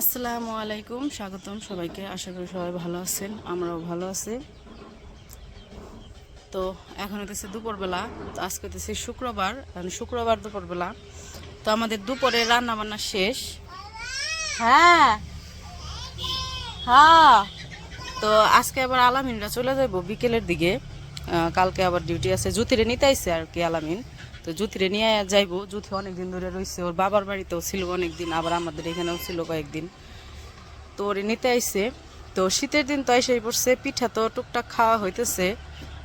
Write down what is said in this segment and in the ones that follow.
আসসালামু আলাইকুম, স্বাগতম সবাইকে। আশা করি সবাই ভালো আছেন, আমরাও ভালো আছি। তো এখন হতেছে দুপুরবেলা, তো আজকে হতেছে শুক্রবার মানে শুক্রবার দুপুরবেলা। তো আমাদের দুপুরে রান্না বান্না শেষ। হ্যাঁ। হ্যাঁ। তো আজকে আবার আলামিনরা চলে যাব বিকেলের দিকে। কালকে আবার ডিউটি আছে, জুতিরে নিতে আইছে আর কি আলামিন। তো জুতিরে নিয়ে যাইবো। জুতি অনেকদিন ধরে রয়েছে ওর বাবার বাড়িতেও ছিল অনেকদিন, আবার আমাদের এখানেও ছিল কয়েকদিন। তো ওরে নিতে আইসে তো শীতের দিন তো এসেই পড়ছে, পিঠা তো টুকটাক খাওয়া হইতেছে।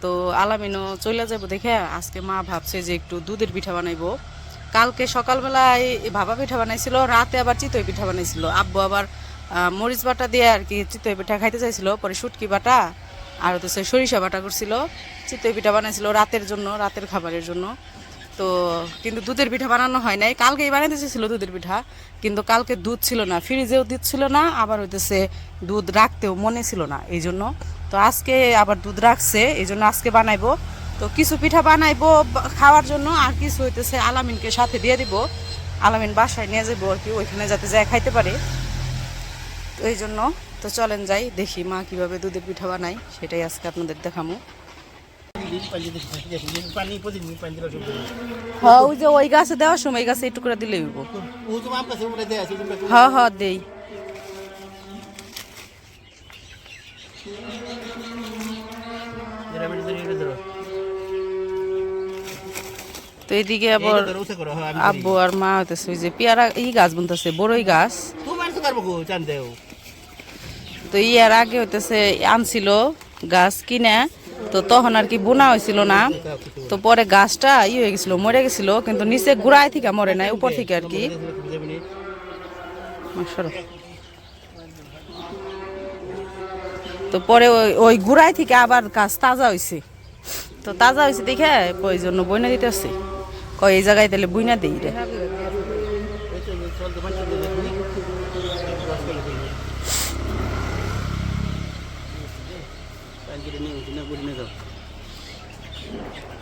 তো আলামিনও চলে যাব দেখে আজকে মা ভাবছে যে একটু দুধের পিঠা বানাইবো। কালকে সকালবেলায় ভাবা পিঠা বানাইছিল, রাতে আবার চিতই পিঠা বানাইছিল। আব্বু আবার মরিচ বাটা দিয়ে আর কি চিতই পিঠা খাইতে চাইছিল, পরে শুটকি বাটা আর হচ্ছে সরিষা বাটা করছিল। চিতই পিঠা বানাইছিল রাতের জন্য, রাতের খাবারের জন্য। তো কিন্তু দুধের পিঠা বানানো হয় নাই। কালকেই বানাইতে চেয়েছিল দুধের পিঠা, কিন্তু কালকে দুধ ছিল না, ফ্রিজেও দুধ ছিল না, আবার হইতেছে দুধ রাখতেও মনে ছিল না এই জন্য তো আজকে আবার দুধ রাখছে এই জন্য আজকে বানাইবো। তো কিছু পিঠা বানাইবো খাওয়ার জন্য, আর কিছু হইতেছে আলামিনকে সাথে দিয়ে দিব। আলামিন বাসায় নিয়ে যাব আর কি, ওইখানে যাতে যায় খাইতে পারে। তো এই জন্য তো চলেন যাই, দেখি মা কীভাবে দুধের পিঠা বানাই সেটাই আজকে আপনাদের দেখামো। হ্যাঁ ওই যে ওই গাছে দেওয়ার সময় এই গাছে একটু করে তোমরা হ্যাঁ হ্যাঁ দেই। তো এইদিকে আবার আব্বু আর মা হইতেছে, ওই যে পেয়ারা ই গাছ বুনতেছে, বড়ই গাছ। তো ইয়ার আগে হইতেছে, আনছিল গাছ কিনে তো তখন আর কি বোনা হয়েছিল না। তো পরে গাছটা ই হয়ে গেছিল, মরে গেছিল, কিন্তু নিচে গুড়ায় থেকে মরে নাই, উপর থেকে আর কি। তো পরে ওই ওই গুড়াই থেকে আবার গাছ তাজা হয়েছে তো তাজা হয়েছে দেখে ওই জন্য বইনা দিতে আসছে কয়, এই জায়গায় তাহলে বইনা দিই রে।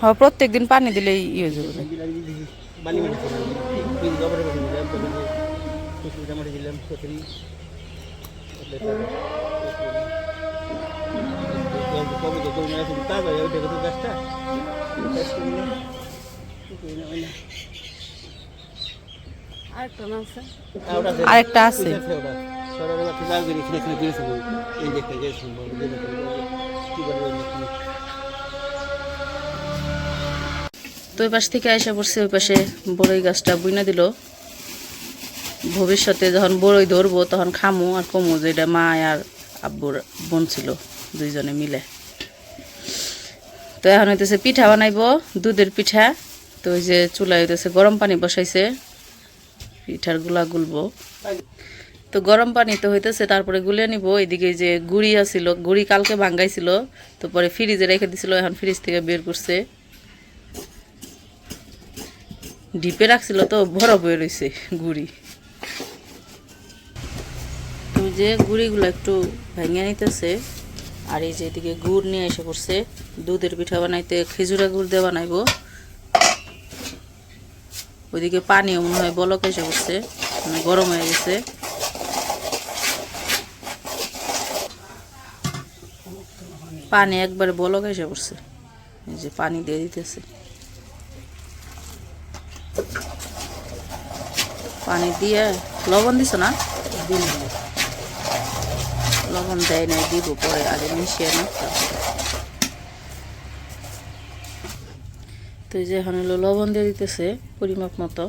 হ্যাঁ প্রত্যেক দিন পানি দিলেই ইয়ে হয়ে যাবে। বালি মাটি দিলাম ওই পাশ থেকে আয়সা পড়ছে, ওই পাশে বড়ই গাছটা বুইনা দিল। ভবিষ্যতে যখন বড়ই ধরবো, তখন খামু আর কমু যেটা মা আর আব্বুর বোন ছিল, দুইজনে মিলে। তো এখন হইতেছে পিঠা বানাইবো, দুধের পিঠা। তো ওই যে চুলায় হইতেছে গরম পানি বসাইছে, পিঠারগুলা গুলবো। তো গরম পানি তো হইতেছে, তারপরে গুলে নিব। এদিকে যে গুড়ি আছিল, গুড়ি কালকে ভাঙ্গাইছিল, তো পরে ফ্রিজে রেখে দিছিল, এখন ফ্রিজ থেকে বের করছে। ডিপে রাখছিল তো, বরফ হয়ে রয়েছে গুড়ি। তো যে গুড়িগুলো একটু ভেঙে নিতেছে, আর এই যে এদিকে গুড় নিয়ে এসে পড়ছে দুধের পিঠা বানাইতে খেজুরা গুড় দিয়ে বানাইবো। ওইদিকে পানিও মনে হয় বলক এসে পড়ছে মানে গরম হয়ে গেছে। পানি একবারে বলক এসে পড়ছে এই যে পানি দিয়ে দিতেছে। পানি দিয়ে লবণ দিছ না? লবণ দেয় নাই, দিব পরে, আগে মিশিয়ে না তো যে এখন হলো লবণ দিয়ে দিতেছে, পরিমাপ মতো।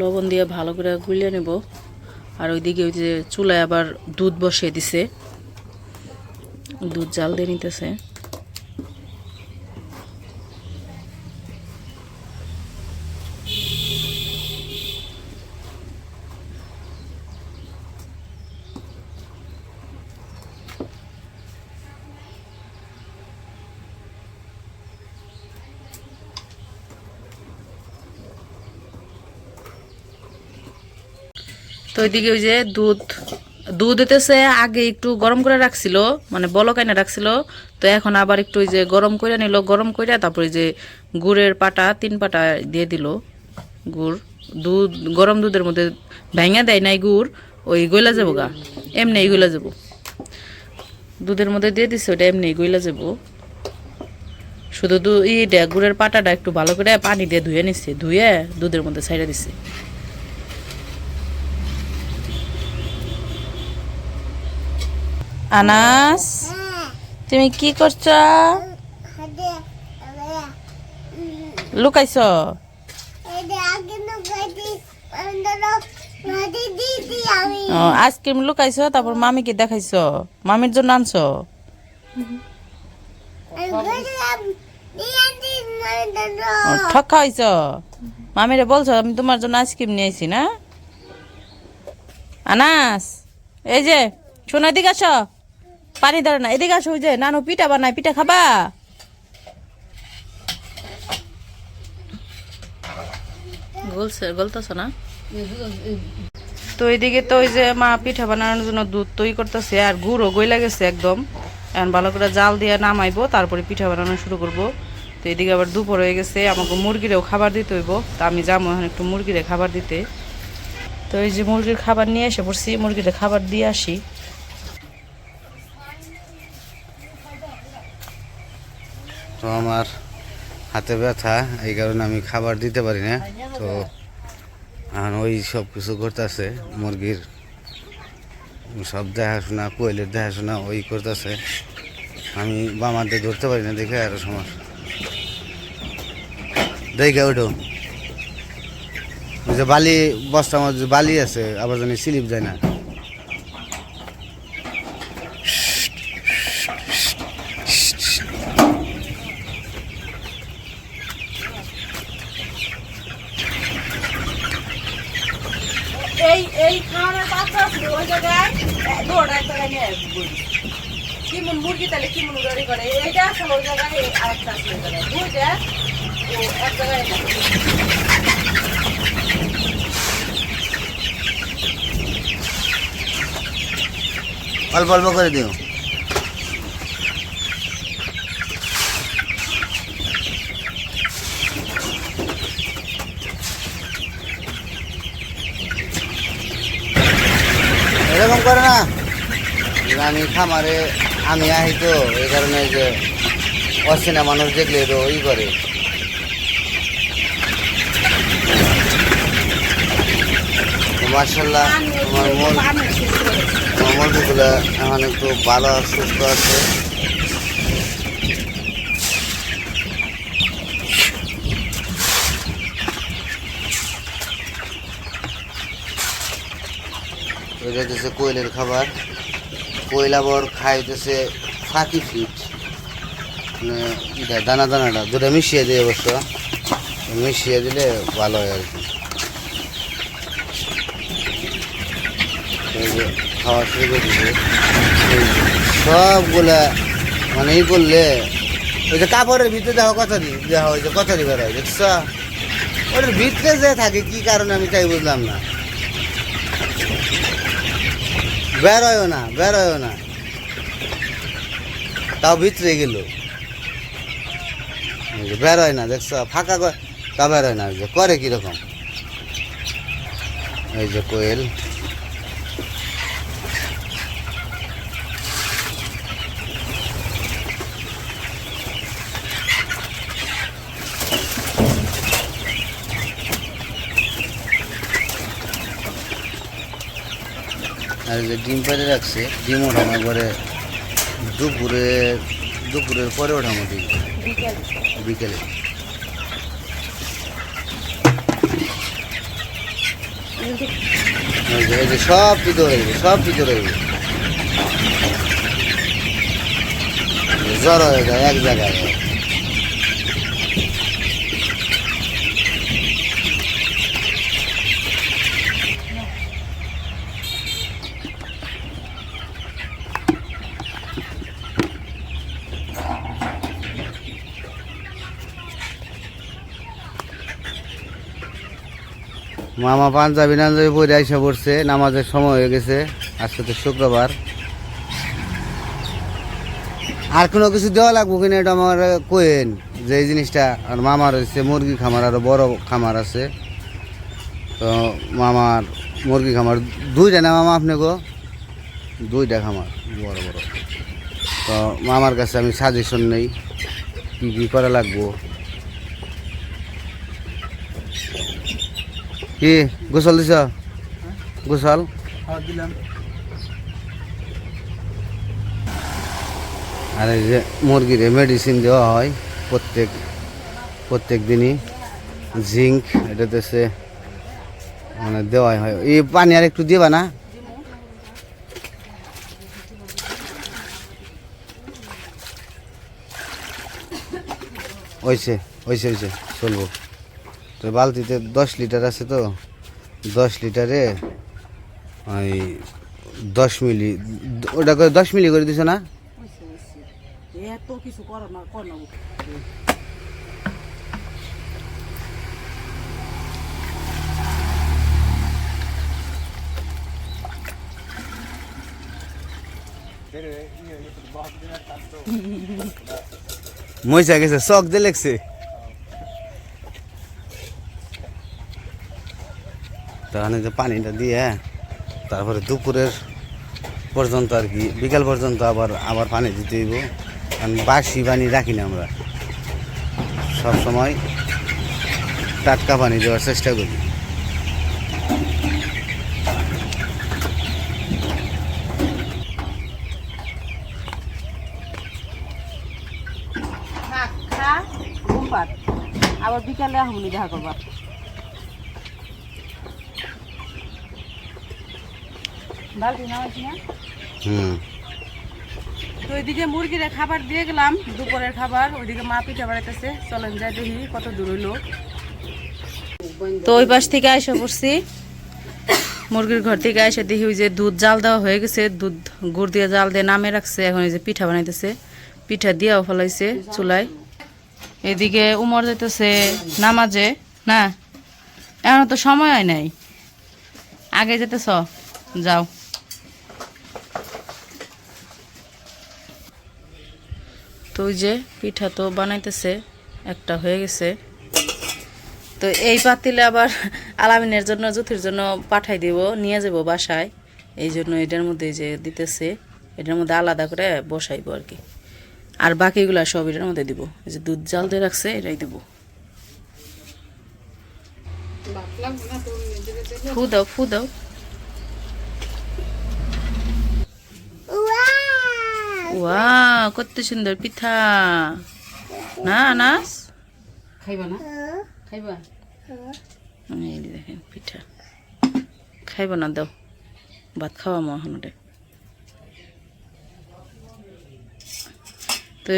লবণ দিয়ে ভালো করে গুলিয়ে নেব। আর ওইদিকে ওই যে চুলায় আবার দুধ বসিয়ে দিছে। দুধ জাল দিয়ে নিতেছে। তো ওইদিকে ওই যে দুধ দুধ হইতেছে আগে একটু গরম করে রাখছিল মানে বলক এনে রাখছিল, তো এখন আবার একটু ওই যে গরম করে নিল, গরম করে তারপরে যে গুড়ের পাটা, তিন পাটা দিয়ে দিল, গুড়, দুধ, গরম দুধের মধ্যে ভাঙা দেয় নাই গুড়, ওই গইলা যাব গা এমনি গইলা যাব। দুধের মধ্যে দিয়ে দিছে ওটা এমনি গইলা যাব। শুধু দু ইটা গুড়ের পাটাটা একটু ভালো করে পানি দিয়ে ধুয়ে নিচ্ছে ধুয়ে দুধের মধ্যে ছাইড়ে দিচ্ছে আনাস, তুমি কি করছ? লুকাইছ? আইসক্রিম লুকাইছ, তারপর মামিকে দেখাইছ। মামির জন্য আনছ? ঠক খাইছ মামিরে বলছো, আমি তোমার জন্য আইসক্রিম নিয়ে আইছি, না? আনাস, এই যে শোনো এদিকে আসো। পানি ধরে না। এদিকে আসো যে নানু পিঠা বানায় পিঠা খাবা? গলছে গলতেছ না? তো এইদিকে তো ওই যে মা পিঠা বানানোর জন্য দুধ তৈরি করতেছে আর গুড়ও গইলা গেছে একদম। এখন ভালো করে জাল দিয়ে নামাইবো তারপরে পিঠা বানানো শুরু করব। তো এদিকে আবার দুপুর হয়ে গেছে আমাকে মুরগিরেও খাবার দিতে হইব। তা আমি যাব এখন একটু মুরগিরে খাবার দিতে। তো এই যে মুরগির খাবার নিয়ে এসে পড়ছি মুরগিরে খাবার দিয়ে আসি। তো আমার হাতে ব্যথা, এই কারণে আমি খাবার দিতে পারি না। তো এখন ওই সব কিছু করতেছে, মুরগির সব দেখাশোনা, কোয়েলের দেখাশোনা ওই করতেছে। আমি বামাতে ধরতে পারি না, দেখে আরও সমস্যা। দেখে ওঠো। যে বালি, বস্তার বালি আছে, আবার জানি স্লিপ যায় না এই এই খাওয়ানোর পাত্র আছে ওই জায়গায় দৌড় এক জায়গায় নিয়ে আসব কিমন মুরগি তাহলে কিমন গাড়ি করে এইটা অল্প অল্প করে দিও। এরকম করে না। আমি খামারে আমি আহি তো, এই কারণে যে অচেনা মানুষ দেখলে তো ই করে। মার্শাল্লাহ তোমার মন আমার মুরগিগুলো এখন একটু ভালো সুস্থ আছে। এটা হচ্ছে কোয়েলের খাবার। কোয়েল আবার খাইতেছে ফাঁকি ফিট। দানা দানাটা দুটো মিশিয়ে দিই অবশ্য। মিশিয়ে দিলে ভালো হয় আর কি। খাওয়া শুরু করে এই সবগুলা মানে ই করলে, ওই যে কাপড়ের ভিতরে দেখো কথা দি দেখো ওই যে কথা দি বেরোয় দেখছ? ওটার ভিতরে যে থাকে, কি কারণে আমি তাই বুঝলাম না। বেরোয়ও না বেরোয়ও না। তাও ভিতরে গেল। বেরোয় না, দেখছ? ফাঁকা তা বেরোয় না যে করে কীরকম? এই যে কোয়েল। আর যে ডিম পেড়ে রাখছে, ডিম ওঠানো করে দুপুরে দুপুরের পরে ওঠানো ডিম। বিকেলে। সব এই গেছে সব ভিতরে ভিতরে রইবে জ্বর হয়ে যায় এক জায়গায়। মামা পাঞ্জাবি নাঞ্জাবি পরে আইসা পড়ছে, নামাজের সময় হয়ে গেছে আজকে তো শুক্রবার। আর কোনো কিছু দেওয়া লাগবো কিনা এটা আমার কোয়েন, যে এই জিনিসটা, আর মামার হচ্ছে মুরগি খামার, আরও বড় খামার আছে। তো মামার মুরগি খামার, দুইটা না মামা আপনি গো? দুইটা খামার, বড় বড়। তো মামার কাছে আমি সাজেশন নেই, কী কী করা লাগবো? কি গোসল দিছ? গোসল? আর এই যে মুরগিরে মেডিসিন দেওয়া হয় প্রত্যেক প্রত্যেক দিনই। জিঙ্ক এটাতে সে মানে দেওয়াই হয়। এই পানি আর একটু দিবা না? ওইছে ওইছে ওইছে চলবো। তো বালতিতে দশ লিটার আছে তো দশ লিটারে ওই দশ মিলি ওটা করে দশ মিলি করে দিছে না? মইসা গেছে শখ দিয়ে লেগছে। তাহলে যে পানিটা দিয়ে তারপরে দুপুরের পর্যন্ত আর কি, বিকাল পর্যন্ত আবার আবার পানি দিতে হইব। কারণ বাসি পানি রাখি না আমরা। সব সময় টাটকা পানি দেওয়ার চেষ্টা করি। আবার বিকালে আহমনি দেখা করবা। হুম। তো ওইদিকে মুরগিরে খাবার দিয়ে গেলাম দুপুরের খাবার ওইদিকে মা পিঠা বাড়াইতেছে চলেন যাই দেখি কত দূর হইল। তো ওই পাশ থেকে আইসা পড়ছি। মুরগির ঘর থেকে আইসা দেখি ওই যে দুধ জাল দেওয়া হয়ে গেছে দুধ গুড় দিয়ে জাল দিয়ে নামে রাখছে এখন এই যে পিঠা বানাইতেছে। পিঠা দিয়াও ফলাইছে চুলায়। এদিকে উমর যাইতেছে নামাজে না এখন তো সময় হয় নাই। আগে যেতেছ যাও। ওই যে পিঠা তো বানাইতেছে একটা হয়ে গেছে। তো এই পাতিলে আবার আলামিনের জন্য জুথির জন্য পাঠাই দিব নিয়ে যাব বাসায়। এই জন্য এটার মধ্যে যে দিতেছে এটার মধ্যে আলাদা করে বসাইবো আর কি। আর বাকিগুলা সব এটার মধ্যে দিব। এই যে দুধ জাল দিয়ে রাখছে এটাই দিব। ফু দাও ফু দাও ওয়া কত সুন্দর পিঠা। না নাস খাইবা না? খাইবা? এই দেখেন পিঠা। খাইবা না দাও। ভাত খাওয়া মা হনরে তো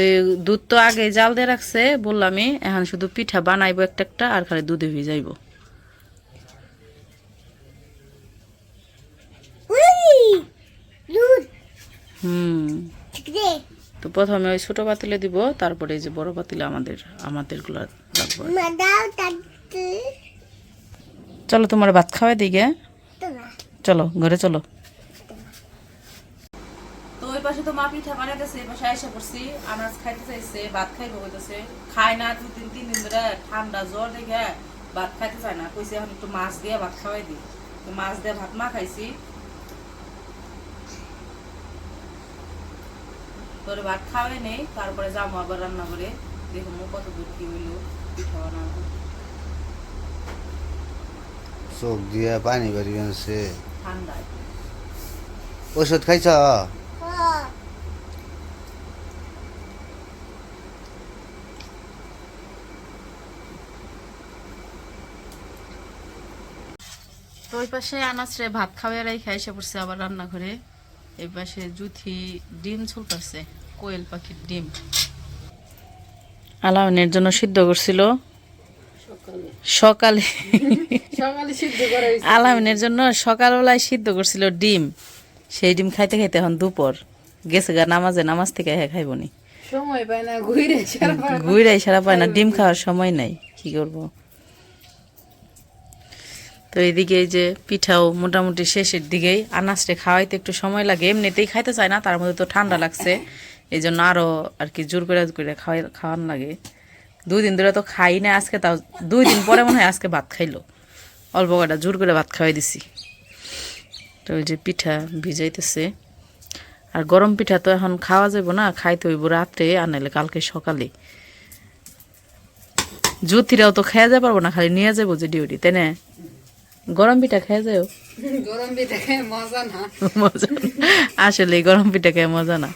দুধ তো আগে জাল দিয়ে রাখছে বললামই এখন শুধু পিঠা বানাইবো একটা একটা আর খালি দুধে ভিজাইবো। হুম। তো প্রথমে ওই ছোট পাতিলে দিব তারপরে এই যে বড় পাতিলে আমাদের আমাদেরগুলা রাখব চলো তোমার ভাত খাওয়াই দিকে চলো ঘরে চলো। তো ওই পাশে তো মা পিঠা বানাইতেছে এই পাশে আইসা পড়ছি। আনাজ খাইতে চাইছে ভাত খাইবো কইতেছে। খায় না দু তিন তিন দিন ধরে ঠান্ডা জ্বর দেখে ভাত খাইতে চায় না। কইছে এখন একটু মাছ দিয়ে ভাত খাওয়াই দিই। তো মাছ দিয়ে ভাত মা খাইছি। তোর ভাত খাওয়াই নেই তারপরে যাব আবার রান্না করে। দেখো মো কত দূর কি হইল পিঠা বানাবো চোখ দিয়ে পানি গেছে ঠান্ডায়। ওষুধ খাইছ? তো ওই পাশে আনাসরে ভাত খাওয়াই রাই পড়ছে আবার রান্না করে। এই পাশে জুথি ডিম ছুলতেছে কোয়েল পাখির ডিম। আলামিনের জন্য সিদ্ধ করছিল। সকালে। আলামিনের জন্য সকালবেলায় সিদ্ধ করছিল ডিম। সেই ডিম খাইতে খাইতে এখন দুপুর। গেছে গা নামাজে নামাজ থেকে হ্যাঁ খাইবনি। সময় পায় না ঘুরে সারা পায় না। ডিম খাওয়ার সময় নাই। কি করব? তো এদিকে যে পিঠাও মোটামুটি শেষের দিকেই। আনাজটা খাওয়াইতে একটু সময় লাগে, এমনিতেই খাইতে চায় না, তার মধ্যে তো ঠান্ডা লাগছে। এই জন্য আরও আর কি জোর করে করে খাওয়াই, খাওয়ান লাগে। দুই দিন ধরে তো খাই না আজকে তাও দুই দিন পরে মনে হয় আজকে ভাত খাইলো। অল্প কটা জোর করে ভাত খাওয়াই দিছি। তো ওই যে পিঠা ভিজাইতেছে। আর গরম পিঠা তো এখন খাওয়া যাবে না, খাইতে হইব রাত্রে, আর নাহলে কালকে সকালে। জ্যোতিরাও তো খেয়ে যা পারব না, খালি নিয়ে যাব যে ডিউটি তাই না? গরম পিঠা খেয়ে যাও গরম পিঠা খেয়ে মজা না। মজা আসলে গরম পিঠা খেয়ে মজা না।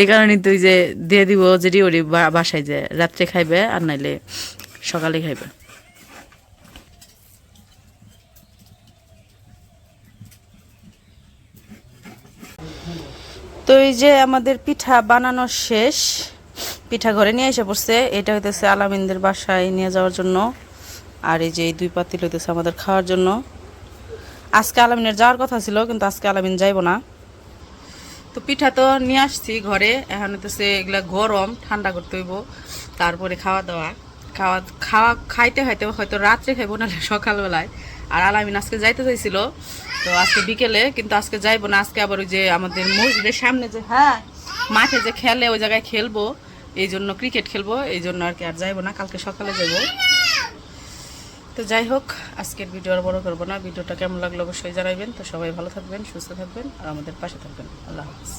এই কারণে তুই যে দিয়ে দিব যে ডিউটি বাসায় যে রাত্রে খাইবে আর নাইলে সকালে খাইবে। তো এই যে আমাদের পিঠা বানানো শেষ পিঠা ঘরে নিয়ে এসে পড়ছে। এটা হইতেছে আলামিনদের বাসায় নিয়ে যাওয়ার জন্য। আর এই যে এই দুই পাতিল হইতেছে আমাদের খাওয়ার জন্য। আজকে আলামিনের যাওয়ার কথা ছিল, কিন্তু আজকে আলামিন যাইব না। তো পিঠা তো নিয়ে আসছি ঘরে, এখন হইতেছে এগুলা গরম, ঠান্ডা করতে হইব, তারপরে খাওয়া দাওয়া খাওয়া খাওয়া খাইতে খাইতে হয়তো রাত্রে খাইবো, নাহলে সকালবেলায়। আর আলামিন আজকে যাইতে চাইছিল, তো আজকে বিকেলে, কিন্তু আজকে যাইবো না, আজকে আবার ওই যে আমাদের মসজিদের সামনে যে হ্যাঁ মাঠে যে খেলে, ওই জায়গায় খেলব এই জন্য ক্রিকেট খেলব এই জন্য আর কি আর যাইবো না, কালকে সকালে যাইবো। তো যাই হোক, আজকের ভিডিও আর বড় করব না। ভিডিওটা কেমন লাগল অবশ্যই জানাবেন তো সবাই ভালো থাকবেন, সুস্থ থাকবেন, আর আমাদের পাশে থাকবেন। আল্লাহ হাফিজ।